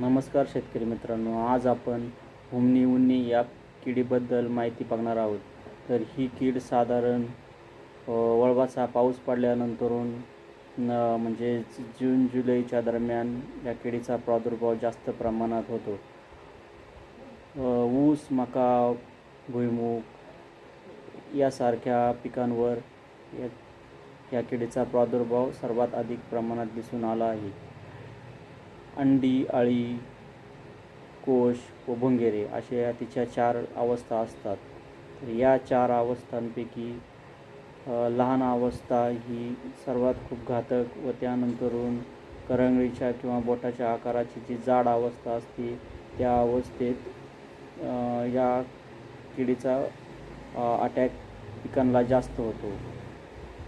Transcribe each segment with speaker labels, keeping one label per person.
Speaker 1: नमस्कार शेतकरी मित्रांनो आज आपण हुमणी उन्नी या किडीबद्दल माहिती बघणार आहोत. तर ही कीड साधारण वळवाचा पाऊस पडल्यानंतरून न म्हणजे जून जुलैच्या दरम्यान या किडीचा प्रादुर्भाव जास्त प्रमाणात होतो. ऊस मका भुईमूग यासारख्या पिकांवर या या किडीचा प्रादुर्भाव सर्वात अधिक प्रमाणात दिसून आला आहे. अंडी अळी कोश व भुंगेरे अशा या तिच्या चार अवस्था असतात. तर या चार अवस्थांपैकी लहान अवस्था ही सर्वात खूप घातक व त्यानंतरून करंगळीच्या किंवा बोटाच्या आकाराची जी जाड अवस्था असते त्या अवस्थेत या किडीचा अटॅक पिकांना जास्त होतो.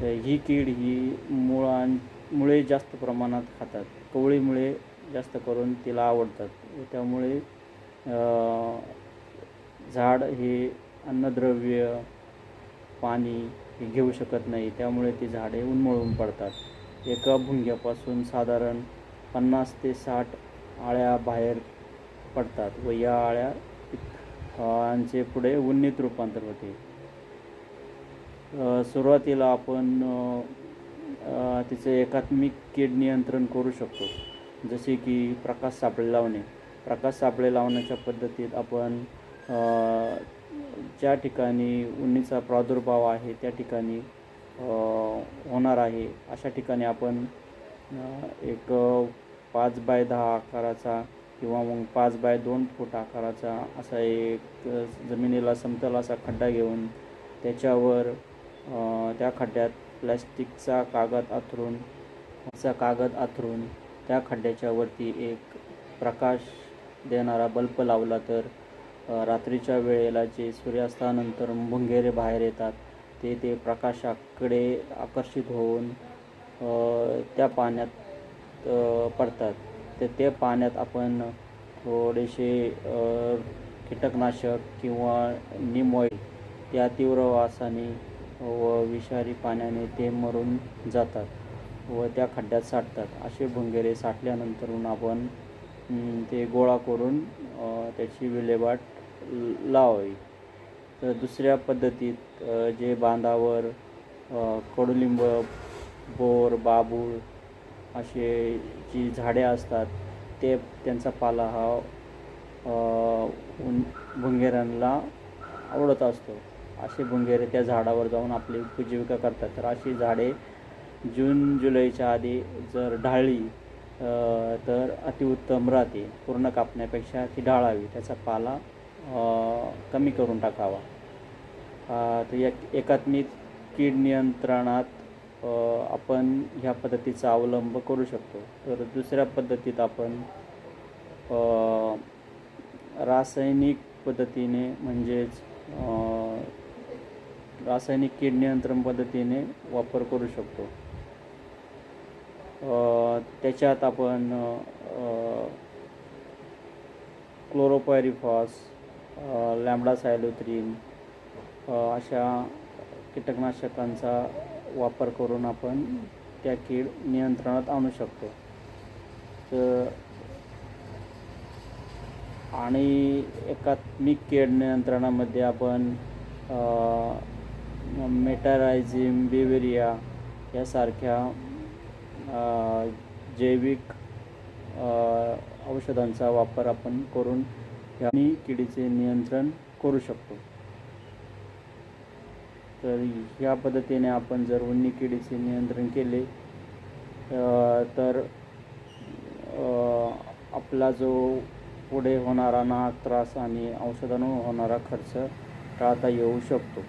Speaker 1: तर ही कीड ही मुळां मुळे जास्त प्रमाणात खातात. कवळीमुळे जास्त करून तिला आवडतात. त्यामुळे झाड हे अन्नद्रव्य पाणी हे घेऊ शकत नाही. त्यामुळे ती झाडे उन्मळून पडतात. एका भुंग्यापासून साधारण पन्नास ते साठ आळ्या बाहेर पडतात व या आळ्या यांचे पुढे उन्नीत रूपांतर होते. सुरुवातीला आपण तिचे एकात्मिक कीड नियंत्रण करू शकतो. जसे की प्रकाश सापळे लावणे. प्रकाश सापळे लावण्याच्या पद्धतीत आपण ज्या ठिकाणी उन्नीचा प्रादुर्भाव आहे त्या ठिकाणी होणार आहे अशा ठिकाणी आपण एक पाच बाय दहा आकाराचा किंवा मग पाच बाय दोन फूट आकाराचा असा एक जमिनीला समतल असा खड्डा घेऊन त्याच्यावर त्या खड्ड्यात प्लॅस्टिकचा कागद आथरून असा कागद आथरून त्या खड्ड्याच्या वरती एक प्रकाश देणारा बल्ब लावला तर रात्रीच्या वेळेला जे सूर्यास्तानंतर भुंगेरे बाहेर येतात ते ते प्रकाशाकडे आकर्षित होऊन त्या पाण्यात पडतात. तर ते पाण्यात आपण थोडेसे कीटकनाशक किंवा निम ऑइल त्या तीव्र वासाने व विषारी पाण्याने ते मरून जातात. व त्या खड्ड्यात साठतात. असे भुंगेरे साठल्यानंतरून आपण ते गोळा करून त्याची विल्हेवाट लावावी. तर दुसऱ्या पद्धतीत जे बांधावर कडुलिंब बोर बाबूळ असे जी झाडे असतात ते त्यांचा पाला हा उन भुंगेऱ्यांना आवडत असतो. असे भुंगेरे त्या झाडावर जाऊन आपली उपजीविका करतात. तर अशी झाडे जून जुलैच्या आधी जर ढाळली तर अतिउत्तम राहते पूर्ण कापण्यापेक्षा ती ढाळावी. त्याचा पाला कमी करून टाकावा. तर या एकात्मिक कीड नियंत्रणात आपण ह्या पद्धतीचा अवलंब करू शकतो. तर दुसऱ्या पद्धतीत आपण रासायनिक पद्धतीने म्हणजेच रासायनिक कीड नियंत्रण पद्धतीने वापर करू शकतो. त्याच्यात आपण क्लोरोपायरिफॉस लॅम्बडा सायलोथ्रीन अशा कीटकनाशकांचा वापर करून आपण त्या कीड नियंत्रणात आणू शकतो. तर आणि एकात्मिक कीड नियंत्रणामध्ये आपण मेटारायझिम बिवेरिया यासारख्या जैविक औषधांचा वापर आपण करून आणि किडीचे नियंत्रण करू शकतो. तर ह्या पद्धतीने आपण जर उन्नी किडीचे नियंत्रण केले तर आपला जो पुढे होणारा ना त्रास आणि औषधांवर होणारा खर्च टाळता येऊ शकतो.